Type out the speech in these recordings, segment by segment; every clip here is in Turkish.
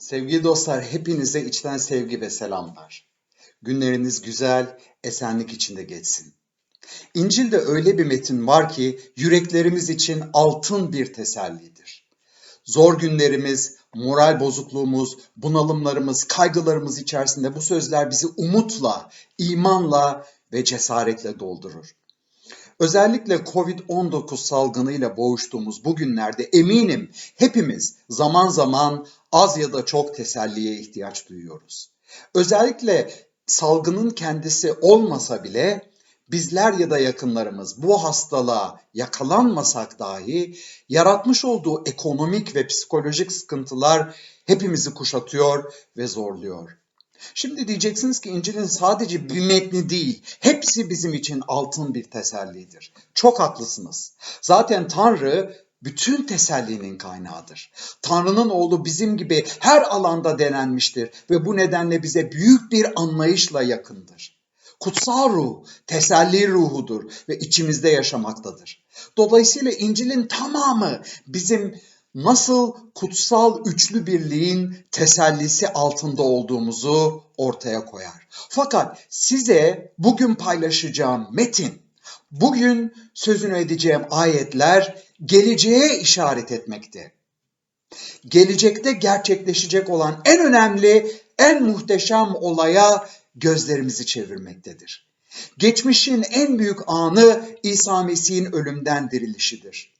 Sevgili dostlar, hepinize içten sevgi ve selamlar. Günleriniz güzel, esenlik içinde geçsin. İncil'de öyle bir metin var ki yüreklerimiz için altın bir tesellidir. Zor günlerimiz, moral bozukluğumuz, bunalımlarımız, kaygılarımız içerisinde bu sözler bizi umutla, imanla ve cesaretle doldurur. Özellikle Covid-19 salgınıyla boğuştuğumuz bu günlerde eminim hepimiz zaman zaman az ya da çok teselliye ihtiyaç duyuyoruz. Özellikle salgının kendisi olmasa bile bizler ya da yakınlarımız bu hastalığa yakalanmasak dahi yaratmış olduğu ekonomik ve psikolojik sıkıntılar hepimizi kuşatıyor ve zorluyor. Şimdi diyeceksiniz ki İncil'in sadece bir metni değil, hepsi bizim için altın bir tesellidir. Çok haklısınız. Zaten Tanrı bütün tesellinin kaynağıdır. Tanrı'nın oğlu bizim gibi her alanda denenmiştir ve bu nedenle bize büyük bir anlayışla yakındır. Kutsal ruh, teselli ruhudur ve içimizde yaşamaktadır. Dolayısıyla İncil'in tamamı bizim nasıl kutsal üçlü birliğin tesellisi altında olduğumuzu ortaya koyar. Fakat size bugün paylaşacağım metin, bugün sözünü edeceğim ayetler geleceğe işaret etmekte. Gelecekte gerçekleşecek olan en önemli, en muhteşem olaya gözlerimizi çevirmektedir. Geçmişin en büyük anı İsa Mesih'in ölümden dirilişidir.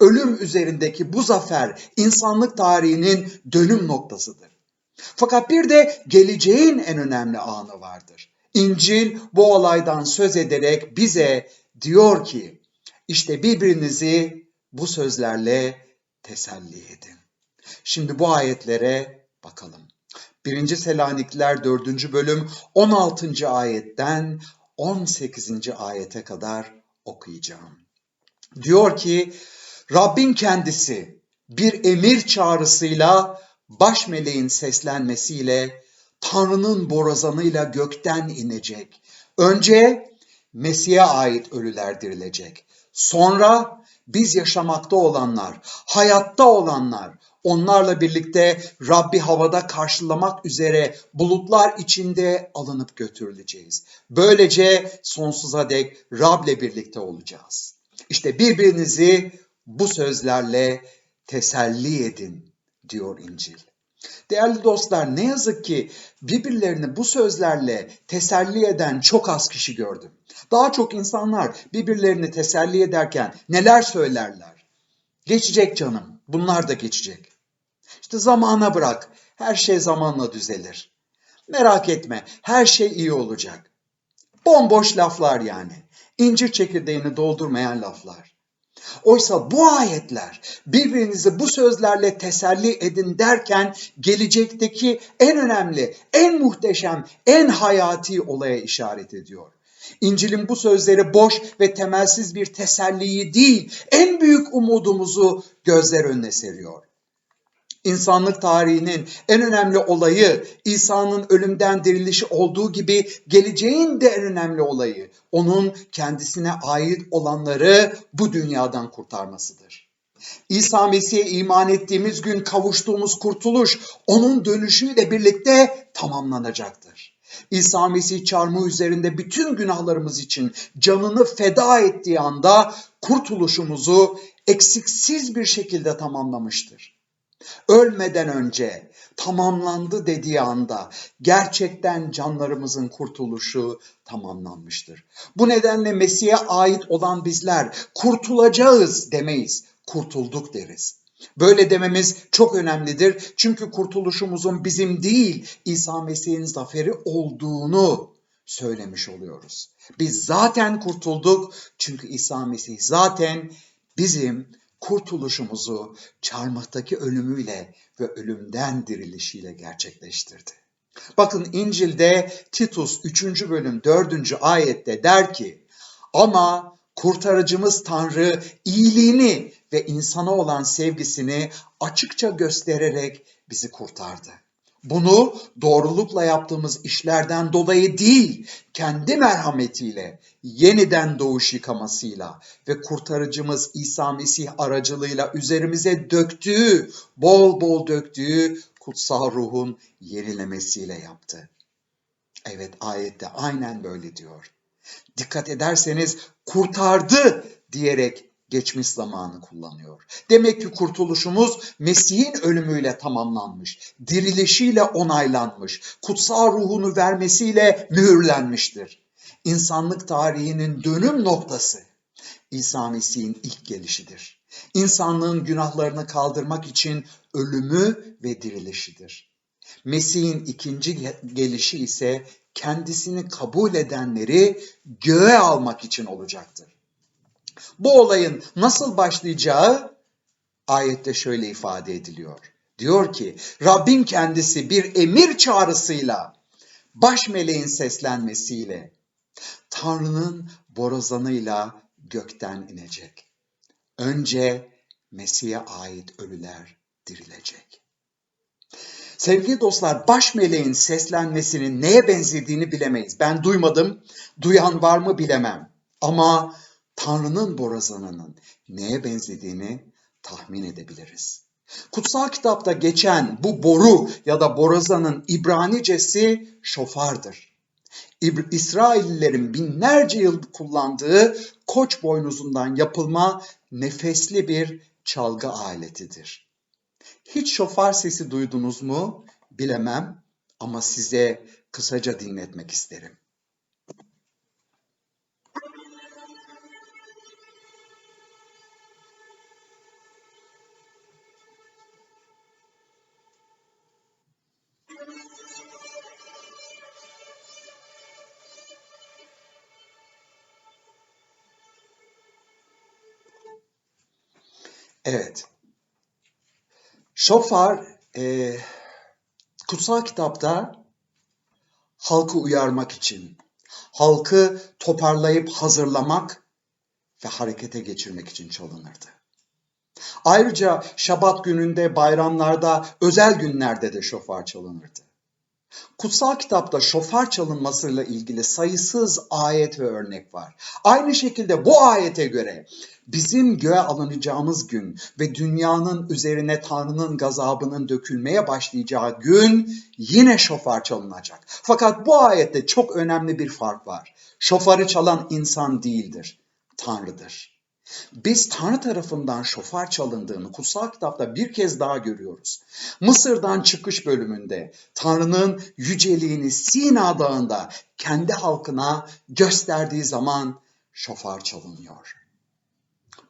Ölüm üzerindeki bu zafer insanlık tarihinin dönüm noktasıdır. Fakat bir de geleceğin en önemli anı vardır. İncil bu olaydan söz ederek bize diyor ki işte birbirinizi bu sözlerle teselli edin. Şimdi bu ayetlere bakalım. 1. Selanikler 4. bölüm 16. ayetten 18. ayete kadar okuyacağım. Diyor ki Rabbin kendisi bir emir çağrısıyla baş meleğin seslenmesiyle Tanrı'nın borazanıyla gökten inecek. Önce Mesih'e ait ölüler dirilecek. Sonra biz yaşamakta olanlar, hayatta olanlar, onlarla birlikte Rabbi havada karşılamak üzere bulutlar içinde alınıp götürüleceğiz. Böylece sonsuza dek Rab'le birlikte olacağız. İşte birbirinizi bu sözlerle teselli edin diyor İncil. Değerli dostlar ne yazık ki birbirlerini bu sözlerle teselli eden çok az kişi gördüm. Daha çok insanlar birbirlerini teselli ederken neler söylerler? Geçecek canım, bunlar da geçecek. İşte zamana bırak, her şey zamanla düzelir. Merak etme, her şey iyi olacak. Bomboş laflar yani. İncir çekirdeğini doldurmayan laflar. Oysa bu ayetler birbirinizi bu sözlerle teselli edin derken gelecekteki en önemli, en muhteşem, en hayati olaya işaret ediyor. İncil'in bu sözleri boş ve temelsiz bir teselliyi değil, en büyük umudumuzu gözler önüne seriyor. İnsanlık tarihinin en önemli olayı İsa'nın ölümden dirilişi olduğu gibi geleceğin de en önemli olayı onun kendisine ait olanları bu dünyadan kurtarmasıdır. İsa Mesih'e iman ettiğimiz gün kavuştuğumuz kurtuluş onun dönüşüyle birlikte tamamlanacaktır. İsa Mesih çarmıh üzerinde bütün günahlarımız için canını feda ettiği anda kurtuluşumuzu eksiksiz bir şekilde tamamlamıştır ölmeden önce tamamlandı dediği anda gerçekten canlarımızın kurtuluşu tamamlanmıştır. Bu nedenle Mesih'e ait olan bizler kurtulacağız demeyiz, kurtulduk deriz. Böyle dememiz çok önemlidir. Çünkü kurtuluşumuzun bizim değil İsa Mesih'in zaferi olduğunu söylemiş oluyoruz. Biz zaten kurtulduk çünkü İsa Mesih zaten bizim kurtuluşumuzu çarmıhtaki ölümüyle ve ölümden dirilişiyle gerçekleştirdi. Bakın İncil'de Titus 3. bölüm 4. ayette der ki ama kurtarıcımız Tanrı iyiliğini ve insana olan sevgisini açıkça göstererek bizi kurtardı. Bunu doğrulukla yaptığımız işlerden dolayı değil, kendi merhametiyle, yeniden doğuş yıkamasıyla ve kurtarıcımız İsa Mesih aracılığıyla üzerimize döktüğü, bol bol döktüğü kutsal ruhun yenilemesiyle yaptı. Evet ayette aynen böyle diyor. Dikkat ederseniz kurtardı diyerek geçmiş zamanı kullanıyor. Demek ki kurtuluşumuz Mesih'in ölümüyle tamamlanmış, dirilişiyle onaylanmış, kutsal ruhunu vermesiyle mühürlenmiştir. İnsanlık tarihinin dönüm noktası İsa Mesih'in ilk gelişidir. İnsanlığın günahlarını kaldırmak için ölümü ve dirilişidir. Mesih'in ikinci gelişi ise kendisini kabul edenleri göğe almak için olacaktır. Bu olayın nasıl başlayacağı ayette şöyle ifade ediliyor. Diyor ki Rabbin kendisi bir emir çağrısıyla baş meleğin seslenmesiyle Tanrı'nın borazanıyla gökten inecek. Önce Mesih'e ait ölüler dirilecek. Sevgili dostlar, baş meleğin seslenmesinin neye benzediğini bilemeyiz. Ben duymadım, duyan var mı bilemem. Ama Tanrı'nın borazanının neye benzediğini tahmin edebiliriz. Kutsal kitapta geçen bu boru ya da borazanın İbranicesi şofardır. İsraillilerin binlerce yıl kullandığı koç boynuzundan yapılma nefesli bir çalgı aletidir. Hiç şofar sesi duydunuz mu? Bilemem ama size kısaca dinletmek isterim. Şofar e, kutsal kitapta halkı uyarmak için, halkı toparlayıp hazırlamak ve harekete geçirmek için çalınırdı. Ayrıca şabat gününde, bayramlarda, özel günlerde de şofar çalınırdı. Kutsal kitapta şofar çalınmasıyla ilgili sayısız ayet ve örnek var. Aynı şekilde bu ayete göre bizim göğe alınacağımız gün ve dünyanın üzerine Tanrı'nın gazabının dökülmeye başlayacağı gün yine şofar çalınacak. Fakat bu ayette çok önemli bir fark var. Şofarı çalan insan değildir, Tanrı'dır. Biz Tanrı tarafından şofar çalındığını kutsal kitapta bir kez daha görüyoruz. Mısır'dan çıkış bölümünde Tanrı'nın yüceliğini Sina Dağı'nda kendi halkına gösterdiği zaman şofar çalınıyor.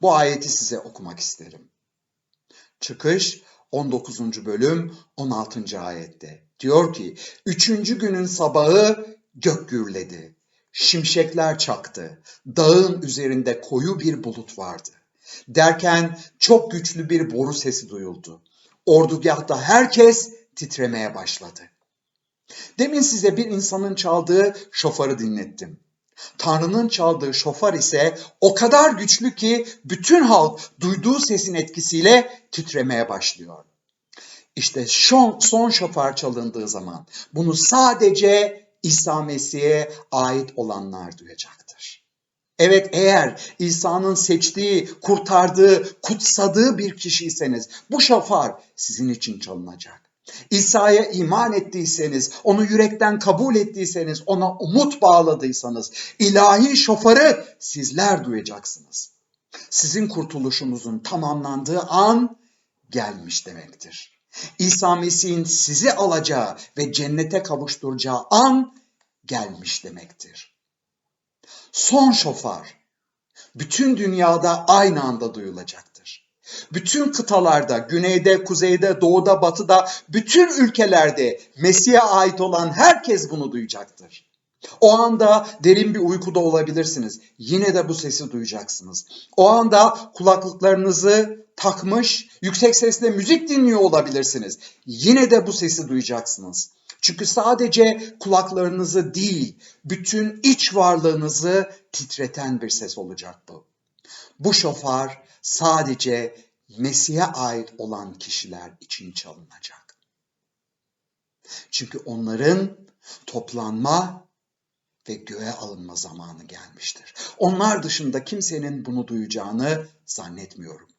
Bu ayeti size okumak isterim. Çıkış 19. bölüm 16. ayette. Diyor ki, üçüncü günün sabahı gök gürledi şimşekler çaktı. Dağın üzerinde koyu bir bulut vardı. Derken çok güçlü bir boru sesi duyuldu. Ordugahta herkes titremeye başladı. Demin size bir insanın çaldığı şofarı dinlettim. Tanrı'nın çaldığı şofar ise o kadar güçlü ki bütün halk duyduğu sesin etkisiyle titremeye başlıyor. İşte son, son şofar çalındığı zaman bunu sadece İsa Mesih'e ait olanlar duyacaktır. Evet eğer İsa'nın seçtiği, kurtardığı, kutsadığı bir kişiyseniz bu şafar sizin için çalınacak. İsa'ya iman ettiyseniz, onu yürekten kabul ettiyseniz, ona umut bağladıysanız ilahi şofarı sizler duyacaksınız. Sizin kurtuluşunuzun tamamlandığı an gelmiş demektir. İsa Mesih'in sizi alacağı ve cennete kavuşturacağı an gelmiş demektir. Son şofar bütün dünyada aynı anda duyulacaktır. Bütün kıtalarda, güneyde, kuzeyde, doğuda, batıda, bütün ülkelerde Mesih'e ait olan herkes bunu duyacaktır. O anda derin bir uykuda olabilirsiniz. Yine de bu sesi duyacaksınız. O anda kulaklıklarınızı takmış, yüksek sesle müzik dinliyor olabilirsiniz. Yine de bu sesi duyacaksınız. Çünkü sadece kulaklarınızı değil, bütün iç varlığınızı titreten bir ses olacak bu. Bu şofar sadece Mesih'e ait olan kişiler için çalınacak. Çünkü onların toplanma ve göğe alınma zamanı gelmiştir. Onlar dışında kimsenin bunu duyacağını zannetmiyorum.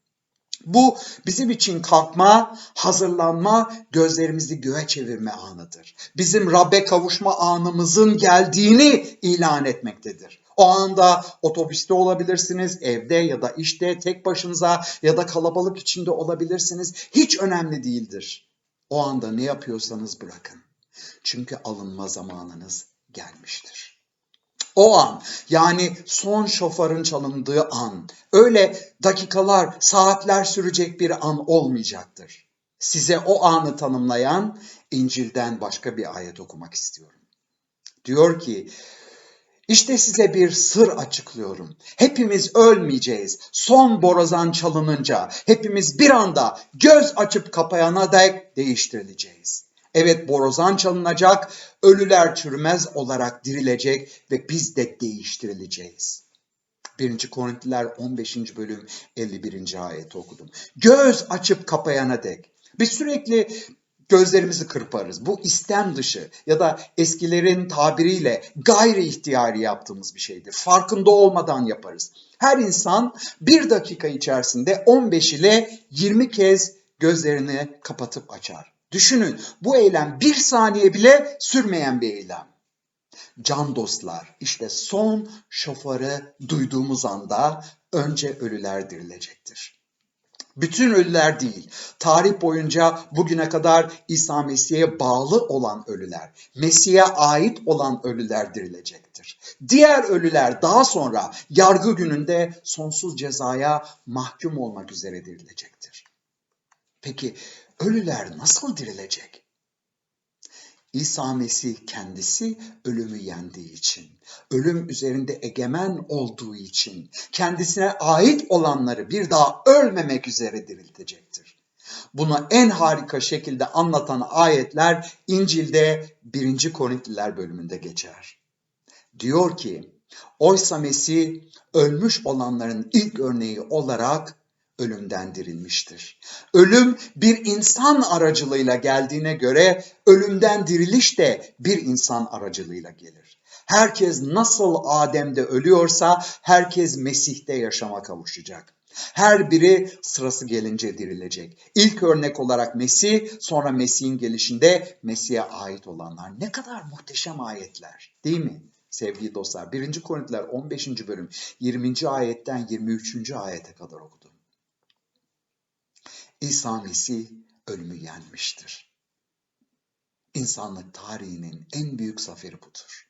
Bu bizim için kalkma, hazırlanma, gözlerimizi göğe çevirme anıdır. Bizim Rabbe kavuşma anımızın geldiğini ilan etmektedir. O anda otobüste olabilirsiniz, evde ya da işte tek başınıza ya da kalabalık içinde olabilirsiniz. Hiç önemli değildir. O anda ne yapıyorsanız bırakın. Çünkü alınma zamanınız gelmiştir. O an yani son şofarın çalındığı an öyle dakikalar, saatler sürecek bir an olmayacaktır. Size o anı tanımlayan İncil'den başka bir ayet okumak istiyorum. Diyor ki işte size bir sır açıklıyorum. Hepimiz ölmeyeceğiz. Son borazan çalınınca hepimiz bir anda göz açıp kapayana dek değiştirileceğiz. Evet borazan çalınacak, ölüler çürümez olarak dirilecek ve biz de değiştirileceğiz. 1. Korintiler 15. bölüm 51. ayet okudum. Göz açıp kapayana dek. Biz sürekli gözlerimizi kırparız. Bu istem dışı ya da eskilerin tabiriyle gayri ihtiyari yaptığımız bir şeydir. Farkında olmadan yaparız. Her insan bir dakika içerisinde 15 ile 20 kez gözlerini kapatıp açar. Düşünün bu eylem bir saniye bile sürmeyen bir eylem. Can dostlar işte son şofarı duyduğumuz anda önce ölüler dirilecektir. Bütün ölüler değil, tarih boyunca bugüne kadar İsa Mesih'e bağlı olan ölüler, Mesih'e ait olan ölüler dirilecektir. Diğer ölüler daha sonra yargı gününde sonsuz cezaya mahkum olmak üzere dirilecektir. Peki ölüler nasıl dirilecek? İsa Mesih kendisi ölümü yendiği için, ölüm üzerinde egemen olduğu için, kendisine ait olanları bir daha ölmemek üzere diriltecektir. Bunu en harika şekilde anlatan ayetler İncil'de 1. Korintliler bölümünde geçer. Diyor ki, oysa Mesih ölmüş olanların ilk örneği olarak ölümden dirilmiştir. Ölüm bir insan aracılığıyla geldiğine göre ölümden diriliş de bir insan aracılığıyla gelir. Herkes nasıl Adem'de ölüyorsa herkes Mesih'te yaşama kavuşacak. Her biri sırası gelince dirilecek. İlk örnek olarak Mesih, sonra Mesih'in gelişinde Mesih'e ait olanlar. Ne kadar muhteşem ayetler değil mi? Sevgili dostlar 1. Korintiler 15. bölüm 20. ayetten 23. ayete kadar okudum. İsa Mesih ölümü yenmiştir. İnsanlık tarihinin en büyük zaferi budur.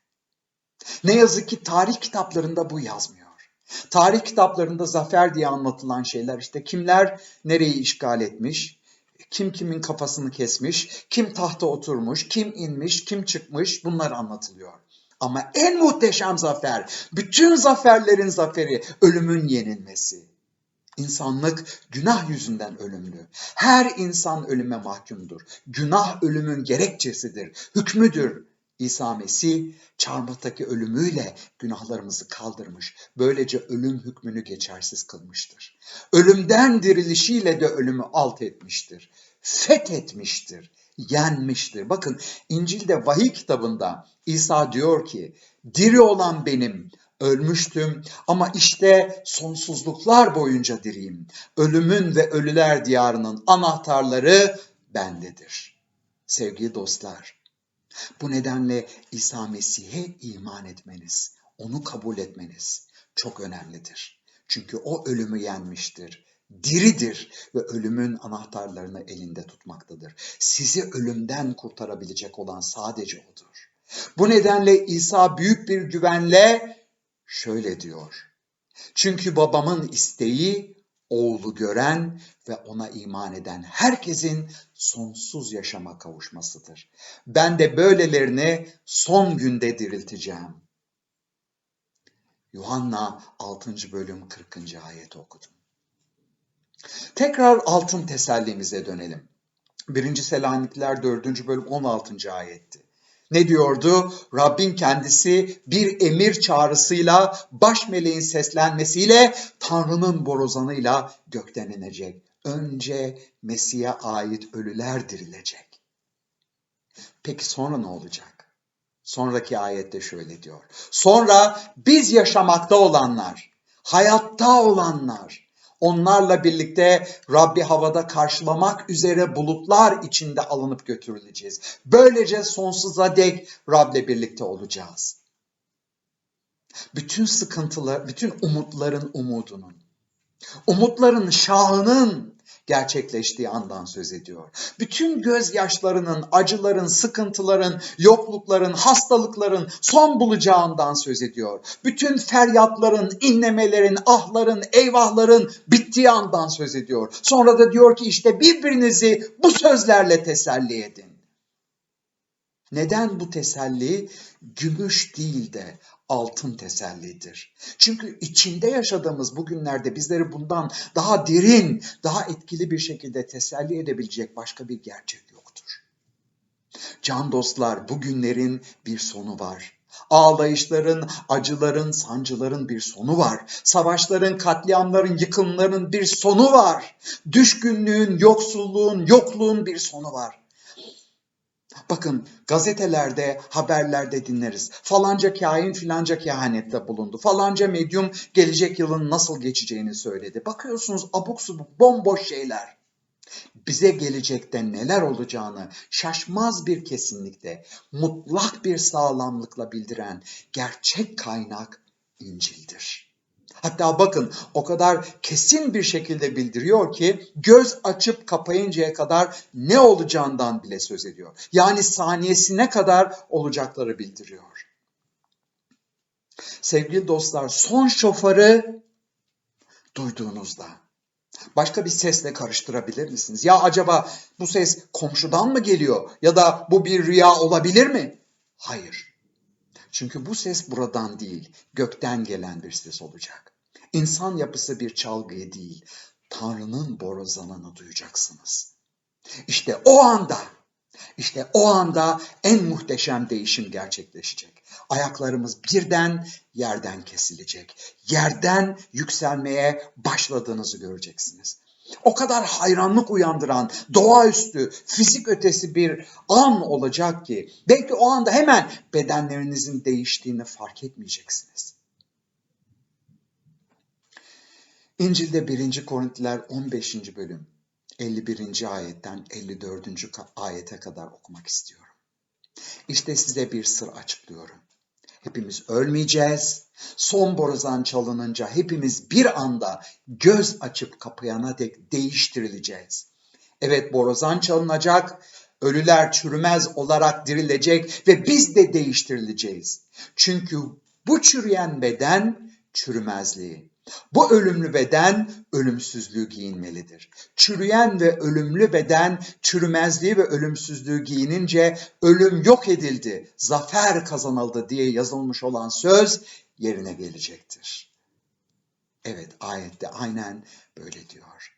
Ne yazık ki tarih kitaplarında bu yazmıyor. Tarih kitaplarında zafer diye anlatılan şeyler işte kimler nereyi işgal etmiş, kim kimin kafasını kesmiş, kim tahta oturmuş, kim inmiş, kim çıkmış bunlar anlatılıyor. Ama en muhteşem zafer, bütün zaferlerin zaferi ölümün yenilmesi. İnsanlık günah yüzünden ölümlü. Her insan ölüme mahkumdur. Günah ölümün gerekçesidir, hükmüdür. İsa Mesih çarmıhtaki ölümüyle günahlarımızı kaldırmış. Böylece ölüm hükmünü geçersiz kılmıştır. Ölümden dirilişiyle de ölümü alt etmiştir. Fethetmiştir, yenmiştir. Bakın İncil'de vahiy kitabında İsa diyor ki, diri olan benim, Ölmüştüm ama işte sonsuzluklar boyunca diriyim. Ölümün ve ölüler diyarının anahtarları bendedir. Sevgili dostlar, bu nedenle İsa Mesih'e iman etmeniz, onu kabul etmeniz çok önemlidir. Çünkü o ölümü yenmiştir, diridir ve ölümün anahtarlarını elinde tutmaktadır. Sizi ölümden kurtarabilecek olan sadece odur. Bu nedenle İsa büyük bir güvenle şöyle diyor. Çünkü babamın isteği oğlu gören ve ona iman eden herkesin sonsuz yaşama kavuşmasıdır. Ben de böylelerini son günde dirilteceğim. Yuhanna 6. bölüm 40. ayet okudum. Tekrar altın tesellimize dönelim. 1. Selanikliler 4. bölüm 16. ayetti. Ne diyordu? Rabbin kendisi bir emir çağrısıyla, baş meleğin seslenmesiyle, Tanrı'nın borazanıyla gökten inecek. Önce Mesih'e ait ölüler dirilecek. Peki sonra ne olacak? Sonraki ayette şöyle diyor. Sonra biz yaşamakta olanlar, hayatta olanlar, Onlarla birlikte Rabbi havada karşılamak üzere bulutlar içinde alınıp götürüleceğiz. Böylece sonsuza dek Rab'le birlikte olacağız. Bütün sıkıntılar, bütün umutların umudunun, umutların şahının gerçekleştiği andan söz ediyor. Bütün gözyaşlarının, acıların, sıkıntıların, yoklukların, hastalıkların son bulacağından söz ediyor. Bütün feryatların, inlemelerin, ahların, eyvahların bittiği andan söz ediyor. Sonra da diyor ki işte birbirinizi bu sözlerle teselli edin. Neden bu teselli gümüş değil de altın tesellidir. Çünkü içinde yaşadığımız bugünlerde bizleri bundan daha derin, daha etkili bir şekilde teselli edebilecek başka bir gerçek yoktur. Can dostlar, bugünlerin bir sonu var. Ağlayışların, acıların, sancıların bir sonu var. Savaşların, katliamların, yıkımların bir sonu var. Düşkünlüğün, yoksulluğun, yokluğun bir sonu var. Bakın gazetelerde, haberlerde dinleriz. Falanca kain filanca kehanette bulundu. Falanca medyum gelecek yılın nasıl geçeceğini söyledi. Bakıyorsunuz abuk subuk bomboş şeyler. Bize gelecekte neler olacağını şaşmaz bir kesinlikle, mutlak bir sağlamlıkla bildiren gerçek kaynak İncil'dir. Hatta bakın o kadar kesin bir şekilde bildiriyor ki göz açıp kapayıncaya kadar ne olacağından bile söz ediyor. Yani saniyesine kadar olacakları bildiriyor. Sevgili dostlar son şofarı duyduğunuzda başka bir sesle karıştırabilir misiniz? Ya acaba bu ses komşudan mı geliyor ya da bu bir rüya olabilir mi? Hayır. Çünkü bu ses buradan değil, gökten gelen bir ses olacak. İnsan yapısı bir çalgıyı değil, Tanrı'nın borazanını duyacaksınız. İşte o anda, işte o anda en muhteşem değişim gerçekleşecek. Ayaklarımız birden yerden kesilecek. Yerden yükselmeye başladığınızı göreceksiniz. O kadar hayranlık uyandıran, doğaüstü, fizik ötesi bir an olacak ki belki o anda hemen bedenlerinizin değiştiğini fark etmeyeceksiniz. İncil'de 1. Korintiler 15. bölüm 51. ayetten 54. ayete kadar okumak istiyorum. İşte size bir sır açıklıyorum. Hepimiz ölmeyeceğiz. Son borazan çalınınca hepimiz bir anda göz açıp kapayana dek değiştirileceğiz. Evet borazan çalınacak, ölüler çürümez olarak dirilecek ve biz de değiştirileceğiz. Çünkü bu çürüyen beden çürümezliği, bu ölümlü beden ölümsüzlüğü giyinmelidir. Çürüyen ve ölümlü beden çürümezliği ve ölümsüzlüğü giyinince ölüm yok edildi, zafer kazanıldı diye yazılmış olan söz yerine gelecektir. Evet ayette aynen böyle diyor.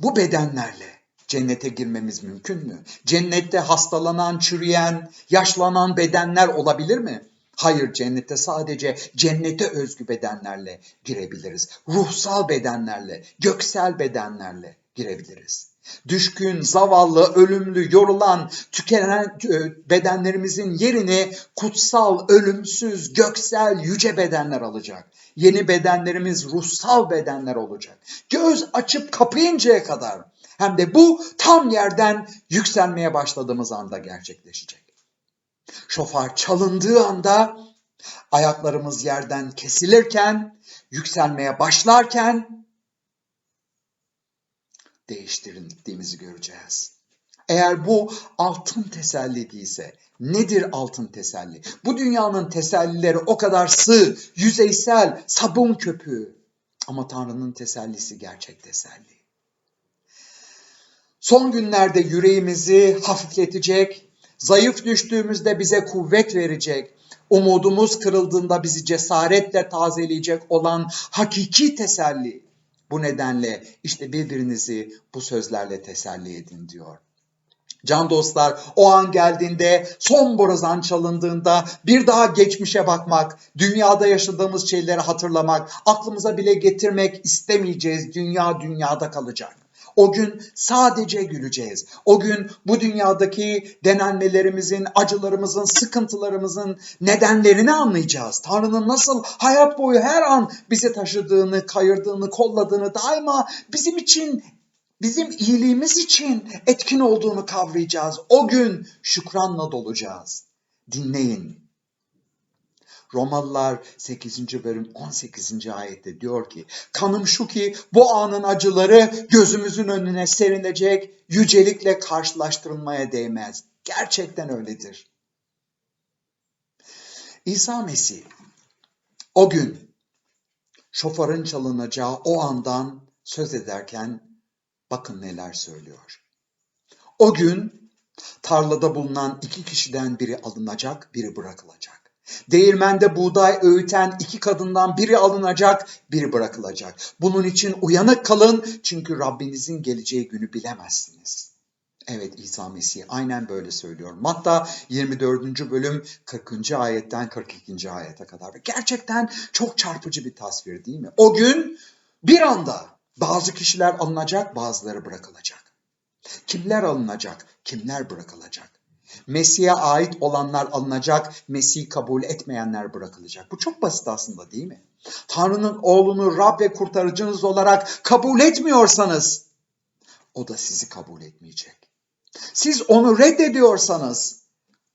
Bu bedenlerle cennete girmemiz mümkün mü? Cennette hastalanan, çürüyen, yaşlanan bedenler olabilir mi? Hayır cennete sadece cennete özgü bedenlerle girebiliriz. Ruhsal bedenlerle, göksel bedenlerle girebiliriz. Düşkün, zavallı, ölümlü, yorulan, tükenen e, bedenlerimizin yerini kutsal, ölümsüz, göksel, yüce bedenler alacak. Yeni bedenlerimiz ruhsal bedenler olacak. Göz açıp kapayıncaya kadar hem de bu tam yerden yükselmeye başladığımız anda gerçekleşecek. Şofar çalındığı anda ayaklarımız yerden kesilirken, yükselmeye başlarken değiştirildiğimizi göreceğiz. Eğer bu altın teselli değilse nedir altın teselli? Bu dünyanın tesellileri o kadar sığ, yüzeysel, sabun köpüğü. Ama Tanrı'nın tesellisi gerçek teselli. Son günlerde yüreğimizi hafifletecek, Zayıf düştüğümüzde bize kuvvet verecek, umudumuz kırıldığında bizi cesaretle tazeleyecek olan hakiki teselli. Bu nedenle işte birbirinizi bu sözlerle teselli edin diyor. Can dostlar o an geldiğinde son borazan çalındığında bir daha geçmişe bakmak, dünyada yaşadığımız şeyleri hatırlamak, aklımıza bile getirmek istemeyeceğiz. Dünya dünyada kalacak. O gün sadece güleceğiz. O gün bu dünyadaki denenmelerimizin, acılarımızın, sıkıntılarımızın nedenlerini anlayacağız. Tanrı'nın nasıl hayat boyu her an bizi taşıdığını, kayırdığını, kolladığını, daima bizim için bizim iyiliğimiz için etkin olduğunu kavrayacağız. O gün şükranla dolacağız. Dinleyin. Romalılar 8. bölüm 18. ayette diyor ki kanım şu ki bu anın acıları gözümüzün önüne serilecek yücelikle karşılaştırılmaya değmez. Gerçekten öyledir. İsa Mesih o gün şofarın çalınacağı o andan söz ederken bakın neler söylüyor. O gün tarlada bulunan iki kişiden biri alınacak, biri bırakılacak. Değirmende buğday öğüten iki kadından biri alınacak, biri bırakılacak. Bunun için uyanık kalın çünkü Rabbinizin geleceği günü bilemezsiniz. Evet İsa Mesih aynen böyle söylüyor. Matta 24. bölüm 40. ayetten 42. ayete kadar. Ve gerçekten çok çarpıcı bir tasvir değil mi? O gün bir anda bazı kişiler alınacak, bazıları bırakılacak. Kimler alınacak, kimler bırakılacak? Mesih'e ait olanlar alınacak, Mesih'i kabul etmeyenler bırakılacak. Bu çok basit aslında değil mi? Tanrı'nın oğlunu Rab ve kurtarıcınız olarak kabul etmiyorsanız o da sizi kabul etmeyecek. Siz onu reddediyorsanız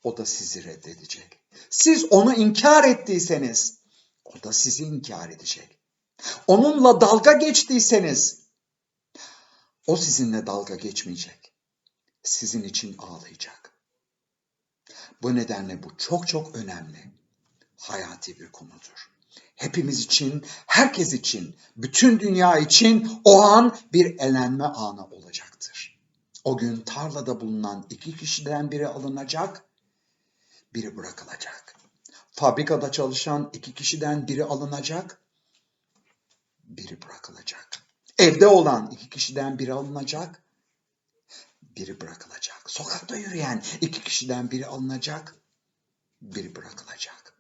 o da sizi reddedecek. Siz onu inkar ettiyseniz o da sizi inkar edecek. Onunla dalga geçtiyseniz o sizinle dalga geçmeyecek. Sizin için ağlayacak. Bu nedenle bu çok çok önemli. Hayati bir konudur. Hepimiz için, herkes için, bütün dünya için o an bir elenme anı olacaktır. O gün tarlada bulunan iki kişiden biri alınacak, biri bırakılacak. Fabrikada çalışan iki kişiden biri alınacak, biri bırakılacak. Evde olan iki kişiden biri alınacak, biri bırakılacak. Sokakta yürüyen iki kişiden biri alınacak, biri bırakılacak.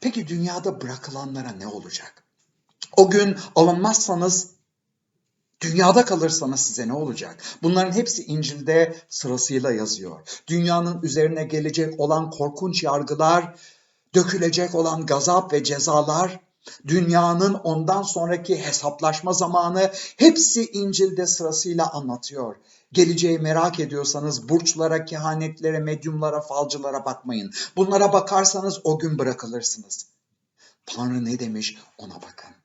Peki dünyada bırakılanlara ne olacak? O gün alınmazsanız, dünyada kalırsanız size ne olacak? Bunların hepsi İncil'de sırasıyla yazıyor. Dünyanın üzerine gelecek olan korkunç yargılar, dökülecek olan gazap ve cezalar, Dünyanın ondan sonraki hesaplaşma zamanı hepsi İncil'de sırasıyla anlatıyor. Geleceği merak ediyorsanız burçlara, kehanetlere, medyumlara, falcılara bakmayın. Bunlara bakarsanız o gün bırakılırsınız. Tanrı ne demiş ona bakın.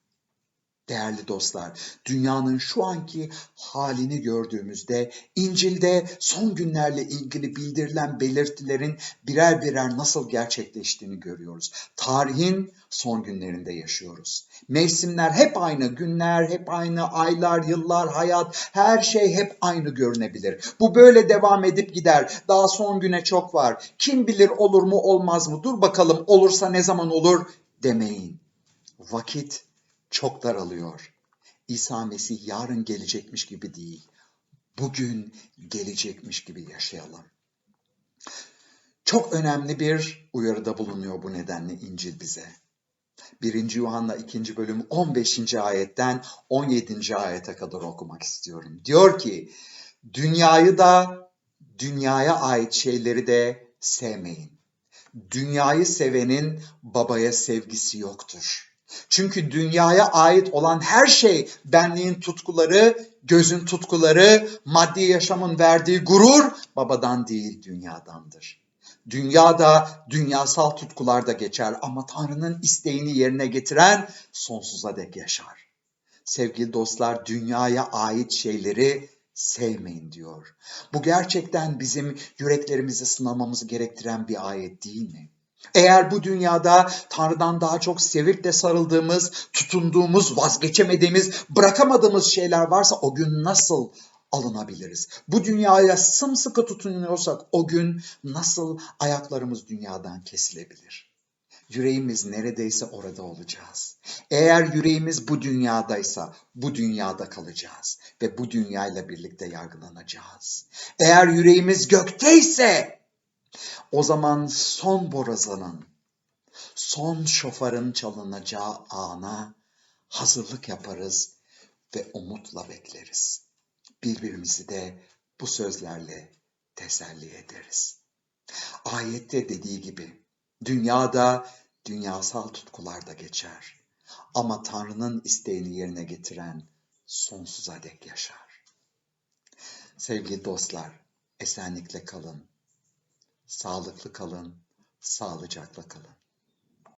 Değerli dostlar, dünyanın şu anki halini gördüğümüzde İncil'de son günlerle ilgili bildirilen belirtilerin birer birer nasıl gerçekleştiğini görüyoruz. Tarihin son günlerinde yaşıyoruz. Mevsimler hep aynı, günler hep aynı, aylar, yıllar, hayat, her şey hep aynı görünebilir. Bu böyle devam edip gider. Daha son güne çok var. Kim bilir olur mu olmaz mı? Dur bakalım olursa ne zaman olur demeyin. Vakit çok daralıyor. İsa Mesih yarın gelecekmiş gibi değil. Bugün gelecekmiş gibi yaşayalım. Çok önemli bir uyarıda bulunuyor bu nedenle İncil bize. 1. Yuhanna 2. bölüm 15. ayetten 17. ayete kadar okumak istiyorum. Diyor ki, dünyayı da dünyaya ait şeyleri de sevmeyin. Dünyayı sevenin babaya sevgisi yoktur. Çünkü dünyaya ait olan her şey benliğin tutkuları, gözün tutkuları, maddi yaşamın verdiği gurur babadan değil dünyadandır. Dünyada dünyasal tutkular da geçer ama Tanrı'nın isteğini yerine getiren sonsuza dek yaşar. Sevgili dostlar dünyaya ait şeyleri sevmeyin diyor. Bu gerçekten bizim yüreklerimizi sınamamızı gerektiren bir ayet değil mi? Eğer bu dünyada Tanrı'dan daha çok sevip de sarıldığımız, tutunduğumuz, vazgeçemediğimiz, bırakamadığımız şeyler varsa o gün nasıl alınabiliriz? Bu dünyaya sımsıkı tutunuyorsak o gün nasıl ayaklarımız dünyadan kesilebilir? Yüreğimiz neredeyse orada olacağız. Eğer yüreğimiz bu dünyadaysa bu dünyada kalacağız ve bu dünyayla birlikte yargılanacağız. Eğer yüreğimiz gökteyse o zaman son borazanın, son şofarın çalınacağı ana hazırlık yaparız ve umutla bekleriz. Birbirimizi de bu sözlerle teselli ederiz. Ayette dediği gibi dünyada dünyasal tutkular da geçer. Ama Tanrı'nın isteğini yerine getiren sonsuza dek yaşar. Sevgili dostlar, esenlikle kalın, sağlıklı kalın, sağlıcakla kalın.